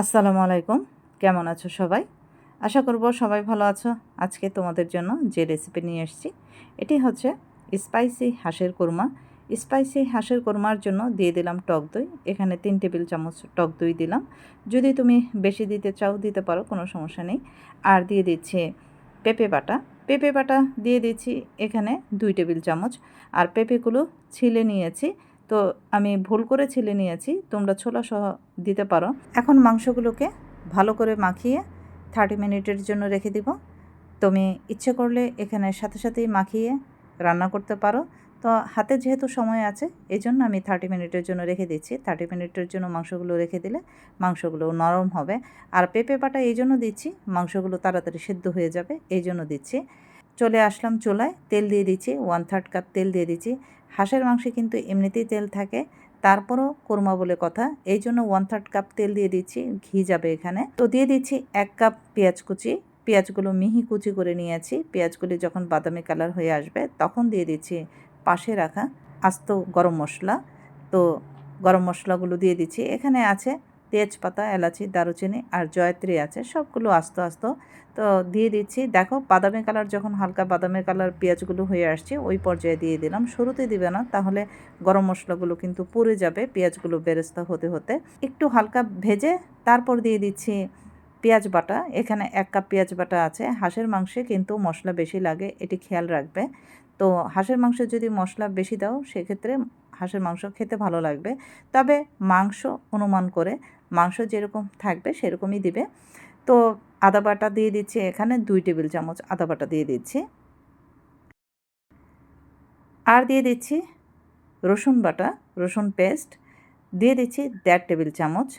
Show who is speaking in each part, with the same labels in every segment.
Speaker 1: আসসালামু আলাইকুম। কেমন আছো সবাই? আশা করব সবাই ভালো আছো। আজকে তোমাদের জন্য যে রেসিপি নিয়ে এসেছি, এটি হচ্ছে স্পাইসি হাঁসের কোরমা। স্পাইসি হাঁসের কোরমার জন্য দিয়ে দিলাম টক দই। এখানে তিন টেবিল চামচ টক দই দিলাম। যদি তুমি বেশি দিতে চাও, দিতে পারো, কোনো সমস্যা নেই। আর দিয়ে দিচ্ছি পেঁপে বাটা। পেঁপে বাটা দিয়ে দিচ্ছি এখানে দুই টেবিল চামচ। আর পেঁপেগুলো ছিলে নিয়েছি। তো আমি ভুল করে ছিলে নিয়েছি, তোমরা ছোলা সহ দিতে পারো। এখন মাংসগুলোকে ভালো করে মাখিয়ে থার্টি মিনিটের জন্য রেখে দিব। তুমি ইচ্ছে করলে এখানে সাথে সাথেই মাখিয়ে রান্না করতে পারো। তো হাতে যেহেতু সময় আছে এই জন্য আমি থার্টি মিনিটের জন্য রেখে দিচ্ছি। থার্টি মিনিটের জন্য মাংসগুলো রেখে দিলে মাংসগুলো নরম হবে। আর পেঁপে বাটা এই জন্য দিচ্ছি, মাংসগুলো তাড়াতাড়ি সেদ্ধ হয়ে যাবে, এই জন্য দিচ্ছি। চলে আসলাম চুলায়, তেল দিয়ে দিচ্ছি ওয়ান থার্ড কাপ তেল দিয়ে দিচ্ছি। হাঁসের মাংসে কিন্তু এমনিতেই তেল থাকে, তারপরও কোরমা বলে কথা। এই জন্য ওয়ান থার্ড কাপ তেল দিয়ে দিচ্ছি, ঘি যাবে এখানে। তো দিয়ে দিচ্ছি এক কাপ পেঁয়াজ কুচি। পেঁয়াজগুলো মিহি কুচি করে নিয়েছি। পেঁয়াজগুলি যখন বাদামি কালার হয়ে আসবে, তখন দিয়ে দিচ্ছি পাশে রাখা আস্ত গরম মশলা। তো গরম মশলাগুলো দিয়ে দিচ্ছি। এখানে আছে তেজপাতা, এলাচি, দারুচিনি আর জয়ত্রী আছে, সবগুলো আস্ত আস্ত। তো দিয়ে দিচ্ছি, দেখো বাদামি কালার যখন হালকা বাদামি কালার পেঁয়াজগুলো হয়ে আসছে, ওই পর্যায়ে দিয়ে দিলাম। শুরুতে দিবে না, তাহলে গরম মশলাগুলো কিন্তু পুড়ে যাবে পেঁয়াজগুলো বেরেস্তা হতে হতে। একটু হালকা ভেজে তারপর দিয়ে দিচ্ছি পেঁয়াজ বাটা। এখানে এক কাপ পেঁয়াজ বাটা আছে, হাঁসের মাংসে কিন্তু মশলা বেশি লাগে, এটি খেয়াল রাখবে। তো হাঁসের মাংসে যদি মশলা বেশি দাও, সেক্ষেত্রে হাঁসের মাংস খেতে ভালো লাগবে। তবে মাংস অনুমান করে মাংস যেরকম থাকবে সেরকমই দিবে। তো আদা বাটা দিয়ে দিচ্ছি এখানে দুই টেবিল চামচ আদা বাটা দিয়ে দিচ্ছি। আর দিয়ে দিচ্ছি রসুন বাটা, রসুন পেস্ট। দিয়ে দিচ্ছি দেড় টেবিল চামচ।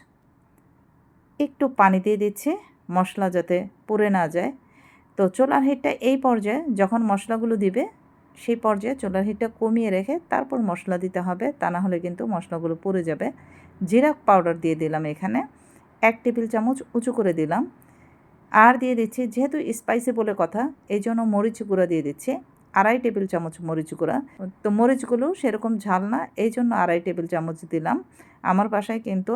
Speaker 1: একটু পানি দিয়ে দিচ্ছি, মশলা যাতে পুড়ে না যায়। তো চোলার হিটটা এই পর্যায়ে যখন মশলাগুলো দিবে, সেই পর্যায়ে চোলার হিটটা কমিয়ে রেখে তারপর মশলা দিতে হবে। তা না হলে কিন্তু মশলাগুলো পুড়ে যাবে। জিরা পাউডার দিয়ে দিলাম এখানে। এক টেবিল চামচ উঁচু করে দিলাম। আর দিয়ে দিচ্ছি, যেহেতু স্পাইসি বলে কথা এই জন্য মরিচ গুঁড়া দিয়ে দিচ্ছি। আড়াই টেবিল চামচ মরিচ গুঁড়া। তো মরিচগুলো সেরকম ঝাল না এই জন্য আড়াই টেবিল চামচ দিলাম। আমার বাসায় কিন্তু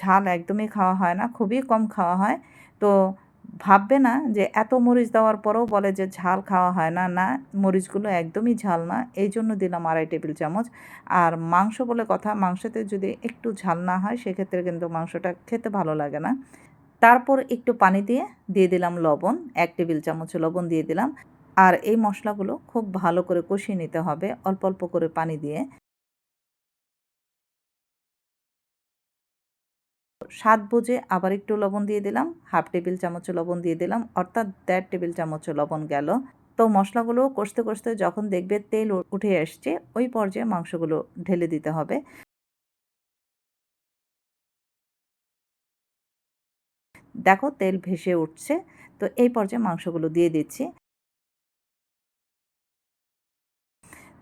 Speaker 1: ঝাল একদমই খাওয়া হয় না, খুবই কম খাওয়া হয়। তো ভাববে না যে এত মরিচ দেওয়ার পরেও বলে যে ঝাল খাওয়া হয় না না, মরিচগুলো একদমই ঝাল না। এই জন্য দিলাম আড়াই টেবিল চামচ। আর মাংস বলে কথা, মাংসতে যদি একটু ঝাল না হয়, সেক্ষেত্রে কিন্তু মাংসটা খেতে ভালো লাগে না। তারপর একটু পানি দিয়ে দিয়ে দিলাম লবণ, এক টেবিল চামচ লবণ দিয়ে দিলাম। আর এই মশলাগুলো খুব ভালো করে কষিয়ে নিতে হবে, অল্প অল্প করে পানি দিয়ে। স্বাদ বুঝে আবার একটু লবণ দিয়ে দিলাম, হাফ টেবিল চামচ লবণ দিয়ে দিলাম, অর্থাৎ দেড় টেবিল চামচ লবণ গেল। তো মশলাগুলো কষতে কষতে যখন দেখবে তেল উঠে আসছে, ওই পর্যায়ে মাংসগুলো ঢেলে দিতে হবে। দেখো তেল ভেসে উঠছে, তো এই পর্যায়ে মাংসগুলো দিয়ে দিচ্ছি।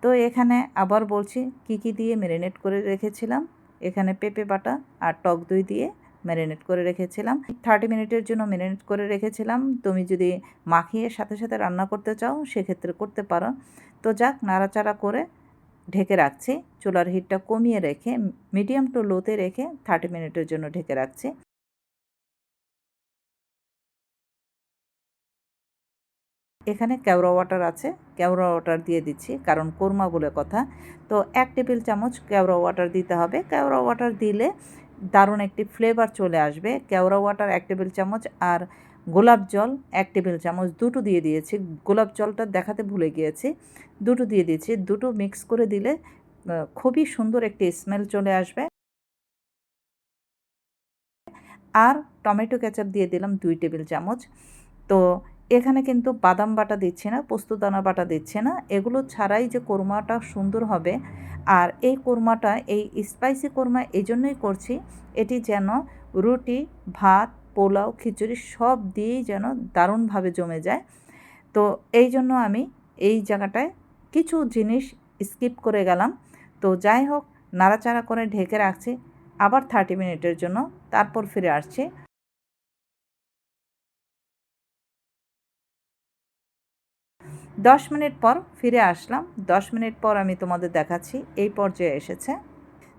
Speaker 1: তো এখানে আবার বলছি, কি কি দিয়ে ম্যারিনেট করে রেখেছিলাম? এখানে পেঁপে বাটা আর টক দই দিয়ে ম্যারিনেট করে রেখেছিলাম। থার্টি মিনিটের জন্য ম্যারিনেট করে রেখেছিলাম। তুমি যদি মাখিয়ে সাথে সাথে রান্না করতে চাও, সেক্ষেত্রে করতে পারো। তো যাক, নাড়াচাড়া করে ঢেকে রাখছি। চুলার হিটটা কমিয়ে রেখে মিডিয়াম টু লোতে রেখে থার্টি মিনিটের জন্য ঢেকে রাখছি। এখানে কেওড়া ওয়াটার আছে। কেওড়া ওয়াটার দিয়ে দিচ্ছি, কারণ কোরমা বলে কথা। তো এক টেবিল চামচ কেওড়া ওয়াটার দিতে হবে। কেওড়া ওয়াটার দিলে দারুণ একটি ফ্লেভার চলে আসবে। কেওড়া ওয়াটার এক টেবিল চামচ আর গোলাপ জল এক টেবিল চামচ। দুটো দিয়ে দিয়েছি। গোলাপ জলটা দেখাতে ভুলে গিয়েছি। দুটো দিয়ে দিয়েছি। দুটো মিক্স করে দিলে খুবই সুন্দর একটি স্মেল চলে আসবে। আর টমেটো কেচাপ দিয়ে দিলাম দুই টেবিল চামচ। তো এখানে কিন্তু বাদাম বাটা দিচ্ছে না পোস্তদানা বাটা দিচ্ছে না। এগুলো ছাড়াই যে কোরমাটা সুন্দর হবে। আর এই কোরমাটা, এই স্পাইসি কোরমা এই জন্যই করছি, এটি যেন রুটি, ভাত, পোলাও, খিচুড়ি সব দিয়েই যেন দারুণভাবে জমে যায়। তো এই জন্য আমি এই জায়গাটায় কিছু জিনিস স্কিপ করে গেলাম। তো যাই হোক, নাড়াচাড়া করে ঢেকে রাখছি, আবার থার্টি মিনিটের জন্য, তারপর ফিরে আসছি। দশ মিনিট পর ফিরে আসলাম। দশ মিনিট পর আমি তোমাদের দেখাচ্ছি, এই পর্যায়ে এসেছে।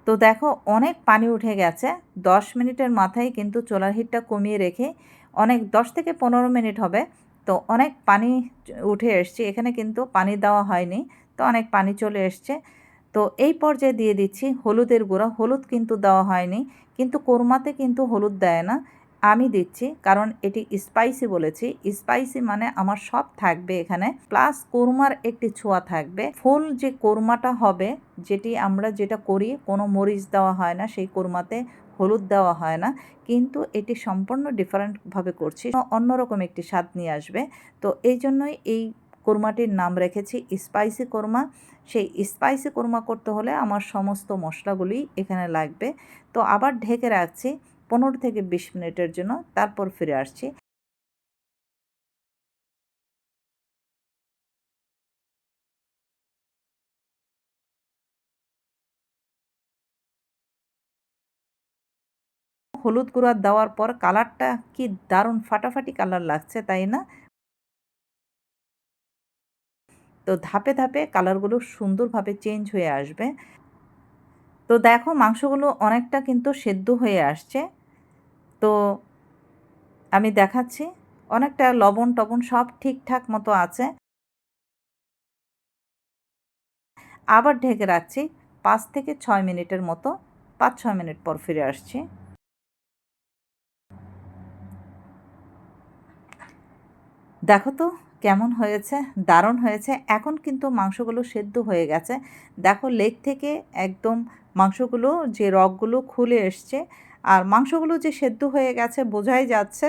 Speaker 1: তো দেখো, অনেক পানি উঠে গেছে। দশ মিনিটের মাথায় কিন্তু চোলার হিটটা কমিয়ে রেখে অনেক, দশ থেকে পনেরো মিনিট হবে। তো অনেক পানি উঠে এসছে। এখানে কিন্তু পানি দেওয়া হয়নি। তো অনেক পানি চলে এসছে। তো এই পর্যায়ে দিয়ে দিচ্ছি হলুদের গুঁড়া। হলুদ কিন্তু দেওয়া হয়নি। কিন্তু কোরমাতে কিন্তু হলুদ দেয় না। আমি দিচ্ছি, কারণ এটি স্পাইসি বলেছি। স্পাইসি মানে আমার সব থাকবে এখানে। প্লাস কোরমার একটি ছোঁয়া থাকবে। ফুল যে কোরমাটা হবে, যেটি আমরা যেটা করি, কোনো মরিচ দেওয়া হয় না, সেই কোরমাতে হলুদ দেওয়া হয় না। কিন্তু এটি সম্পূর্ণ ডিফারেন্টভাবে করছি। অন্যরকম একটি স্বাদ নিয়ে আসবে। তো এই জন্যই এই কোরমাটির নাম রেখেছি স্পাইসি কোরমা। সেই স্পাইসি কোরমা করতে হলে আমার সমস্ত মশলাগুলি এখানে লাগবে। তো আবার ঢেকে রাখছি। পনেরো থেকে বিশ মিনিটের জন্য তারপর ফিরে আসছি। হলুদ গুঁড়া দেওয়ার পর কালারটা কি দারুণ ফাটাফাটি কালার লাগছে, তাই না? তো ধাপে ধাপে কালারগুলো সুন্দরভাবে চেঞ্জ হয়ে আসবে। তো দেখো মাংসগুলো অনেকটা কিন্তু সেদ্ধ হয়ে আসছে। তো আমি দেখাচ্ছি, অনেকটা লবণ টবণ সব ঠিকঠাক মতো আছে। আবার ঢেকে রাখছি পাঁচ থেকে ছয় মিনিটের মতো, পাঁচ ছয় মিনিট পর ফিরে আসছি। দেখো তো কেমন হয়েছে, দারুণ হয়েছে। এখন কিন্তু মাংসগুলো সেদ্ধ হয়ে গেছে। দেখো লেগ থেকে একদম মাংসগুলো, যে রগগুলো খুলে এসছে, আর মাংসগুলো যে সেদ্ধ হয়ে গেছে, বোঝাই যাচ্ছে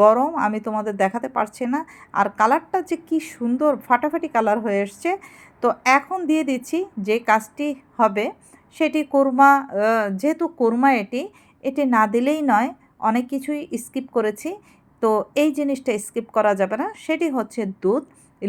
Speaker 1: গরম, আমি তোমাদের দেখাতে পারছি না। আর কালারটা যে কি সুন্দর, ফাটাফাটি কালার হয়ে এসছে। তো এখন দিয়ে দিচ্ছি যে কাজটি হবে, সেটি কোরমা যেহেতু কোরমা এটি এটি না দিলেই নয়, অনেক কিছুই স্কিপ করেছি। তো এই জিনিসটা স্কিপ করা যাবে না, সেটি হচ্ছে দুধ।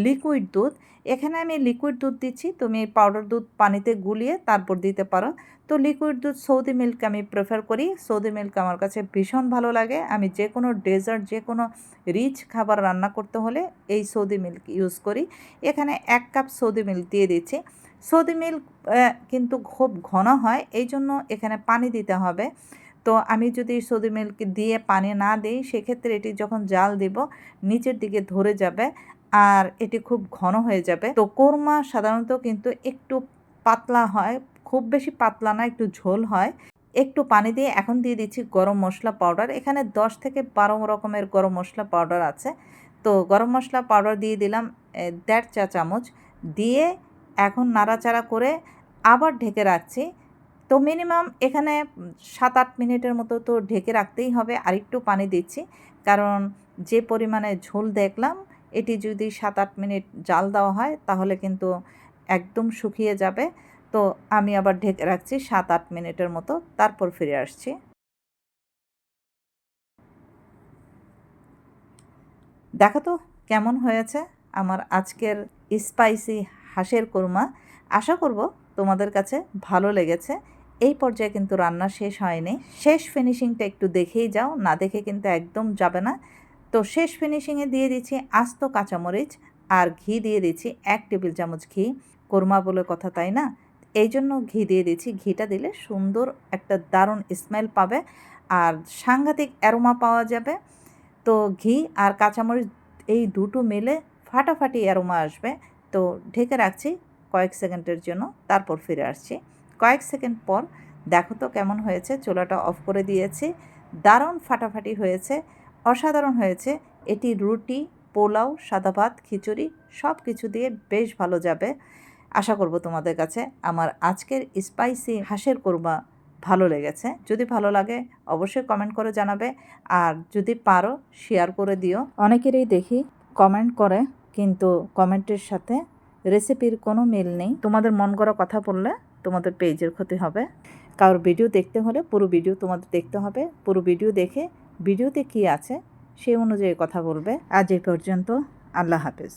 Speaker 1: লিকুইড দুধ। এখানে আমি লিকুইড দুধ দিচ্ছি। তুমি পাউডার দুধ পানিতে গুলিয়ে তারপর দিতে পারো। তো লিকুইড দুধ সৌদি মিল্ক আমি প্রেফার করি। সৌদি মিল্ক আমার কাছে ভীষণ ভালো লাগে। আমি যে কোনো ডেজার্ট যে কোনো রিচ খাবার রান্না করতে হলে এই সৌদি মিল্ক ইউজ করি। এখানে এক কাপ সৌদি মিল্ক দিয়ে দিচ্ছি। সৌদি মিল্ক কিন্তু খুব ঘন হয়। এই জন্য এখানে পানি দিতে হবে। তো আমি যদি সৌদি মিল্ক দিয়ে পানি না দিই, সেক্ষেত্রে এটি যখন জাল দেব, নিচের দিকে ধরে যাবে। আর এটি খুব ঘন হয়ে যাবে। তো কোরমা সাধারণত কিন্তু একটু পাতলা হয়, খুব বেশি পাতলা না, একটু ঝোল হয়। একটু পানি দিয়ে এখন দিয়ে দিচ্ছি গরম মশলা পাউডার। এখানে দশ থেকে বারো রকমের গরম মশলা পাউডার আছে। তো গরম মশলা পাউডার দিয়ে দিলাম দেড় চা চামচ। দিয়ে এখন নাড়াচাড়া করে আবার ঢেকে রাখছি। তো মিনিমাম এখানে সাত আট মিনিটের মতো তো ঢেকে রাখতেই হবে। আর একটু পানি দিচ্ছি। কারণ যে পরিমাণে ঝোল দেখলাম এটি যদি সাত আট মিনিট জাল দেওয়া হয়, তাহলে কিন্তু একদম শুকিয়ে যাবে। তো আমি আবার ঢেকে রাখছি সাত আট মিনিটের মতো, তারপর ফিরে আসছি। দেখো তো কেমন হয়েছে আমার আজকের স্পাইসি হাঁসের কোরমা। আশা করব তোমাদের কাছে ভালো লেগেছে। এই পর্যায়ে কিন্তু রান্না শেষ হয়নি। শেষ ফিনিশিংটা একটু দেখেই যাও, না দেখে কিন্তু একদম যাবে না। তো শেষ ফিনিশিংয়ে দিয়ে দিচ্ছি আস্ত কাঁচামরিচ আর ঘি দিয়ে দিচ্ছি এক টেবিল চামচ ঘি। কোরমা বলে কথা তাই না? এই জন্য ঘি দিয়ে দিচ্ছি। ঘিটা দিলে সুন্দর একটা দারুণ স্মেল পাবে আর সাংঘাতিক অ্যারোমা পাওয়া যাবে। তো ঘি আর কাঁচামরিচ এই দুটো মিলে ফাটাফাটি অ্যারোমা আসবে। তো ঢেকে রাখছি কয়েক সেকেন্ডের জন্য, তারপর ফিরে আসছি। কয়েক সেকেন্ড পর দেখো তো কেমন হয়েছে। চুলাটা অফ করে দিয়েছি। দারুণ ফাটাফাটি হয়েছে। অসাধারণ হয়েছে। এটি রুটি, পোলাও, সাদা ভাত, খিচুড়ি সব কিছু দিয়ে বেশ ভালো যাবে। আশা করব তোমাদের কাছে আমার আজকের স্পাইসি হাঁসের কোরমা ভালো লেগেছে। যদি ভালো লাগে অবশ্যই কমেন্ট করে জানাবে। আর যদি পারো, শেয়ার করে দিও। অনেকেরই দেখি কমেন্ট করে, কিন্তু কমেন্টের সাথে রেসিপির কোনো মিল নেই। তোমাদের মন করা কথা বললে তোমাদের পেজের ক্ষতি হবে। কারোর ভিডিও দেখতে হলে পুরো ভিডিও তোমাদের দেখতে হবে। পুরো ভিডিও দেখে ভিডিওতে কি আছে সেই অনুযায়ী কথা বলবে। আজ এই পর্যন্ত আল্লাহ হাফেজ।